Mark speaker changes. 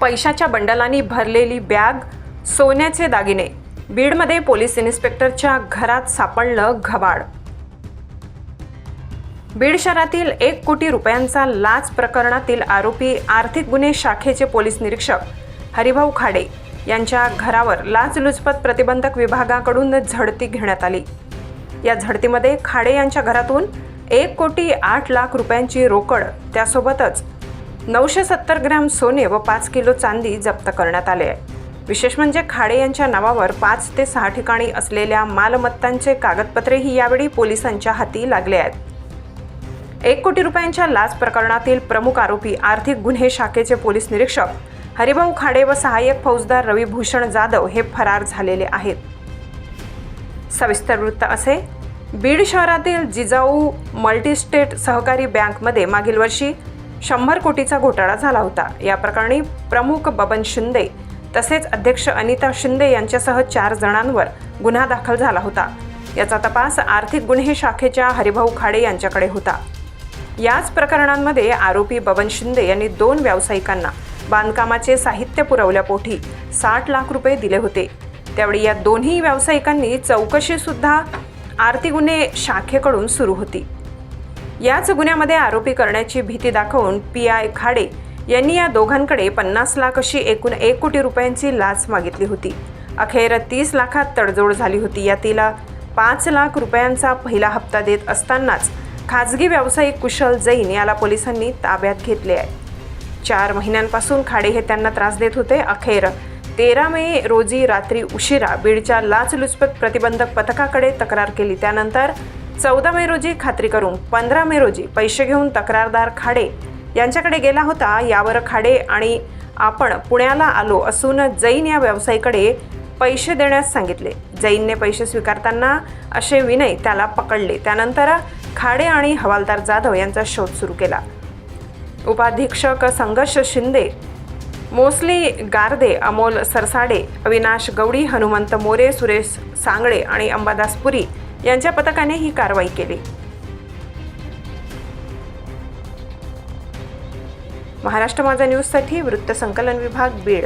Speaker 1: पैशाच्या बंडलांनी भरलेली बॅग सोन्याचे दागिने. बीडमध्ये पोलीस इन्स्पेक्टरच्या घरात सापडलं घबाड. बीड शहरातील एक कोटी रुपयांचा लाच प्रकरणातील आरोपी आर्थिक गुन्हे शाखेचे पोलीस निरीक्षक हरिभाऊ खाडे यांच्या घरावर लाचलुचपत प्रतिबंधक विभागाकडून झडती घेण्यात आली. या झडतीमध्ये खाडे यांच्या घरातून एक कोटी आठ लाख रुपयांची रोकड त्यासोबतच नऊशे सत्तर ग्रॅम सोने व पाच किलो चांदी जप्त करण्यात आले आहे. विशेष म्हणजे खाडे यांच्या नावावर पाच ते सहा ठिकाणी असलेल्या मालमत्तांचे कागदपत्रेही यावेळी पोलिसांच्या हाती लागले आहेत. एक कोटी रुपयांच्या लाच प्रकरणातील प्रमुख आरोपी आर्थिक गुन्हे शाखेचे पोलीस निरीक्षक हरिभाऊ खाडे व सहाय्यक फौजदार रविभूषण जाधव हे फरार झालेले आहेत. सविस्तर वृत्त असे. बीड शहरातील जिजाऊ मल्टीस्टेट सहकारी बँकमध्ये मागील वर्षी शंभर कोटीचा घोटाळा झाला होता. या प्रकरणी प्रमुख बबन शिंदे तसेच अध्यक्ष अनिता शिंदे यांच्यासह चार जणांवर गुन्हा दाखल झाला होता. याचा तपास आर्थिक गुन्हे शाखेच्या हरिभाऊ खाडे यांच्याकडे होता. याच प्रकरणांमध्ये आरोपी बबन शिंदे यांनी दोन व्यावसायिकांना बांधकामाचे साहित्य पुरवल्यापोटी साठ लाख रुपये दिले होते. त्यावेळी या दोन्ही व्यावसायिकांनी चौकशीसुद्धा आर्थिक गुन्हे शाखेकडून सुरू होती. याच गुन्ह्यामध्ये आरोपी करण्याची भीती दाखवून पी आय खाडे यांनी या दोघांकडे पन्नास लाख अशी एकूण एक कोटी रुपयांची लाच मागितली होती. अखेर तीस लाखात तडजोड झाली होती. यातील पाच लाख रुपयांचा पहिला हप्ता देत असतानाच खाजगी व्यावसायिक कुशल जैन याला पोलिसांनी ताब्यात घेतले आहे. चार महिन्यांपासून खाडे हे त्यांना त्रास देत होते. अखेर तेरा मे रोजी रात्री उशिरा बीडच्या लाचलुचपत प्रतिबंधक पथकाकडे तक्रार केली. त्यानंतर चौदा मे रोजी खात्री करून पंधरा मे रोजी पैसे घेऊन तक्रारदार खाडे यांच्याकडे गेला होता. यावर खाडे आणि आपण पुण्याला आलो असून जैन या व्यावसायिकडे पैसे देण्यास सांगितले. जैनने पैसे स्वीकारताना असे विनय त्याला पकडले. त्यानंतर खाडे आणि हवालदार जाधव यांचा शोध सुरू केला. उपाधीक्षक संघर्ष शिंदे मोसली गारदे अमोल सरसाडे अविनाश गवडी हनुमंत मोरे सुरेश सांगळे आणि अंबादास पुरी यांच्या पथकाने ही कारवाई केली. महाराष्ट्र माझा न्यूजसाठी वृत्तसंकलन विभाग बीड.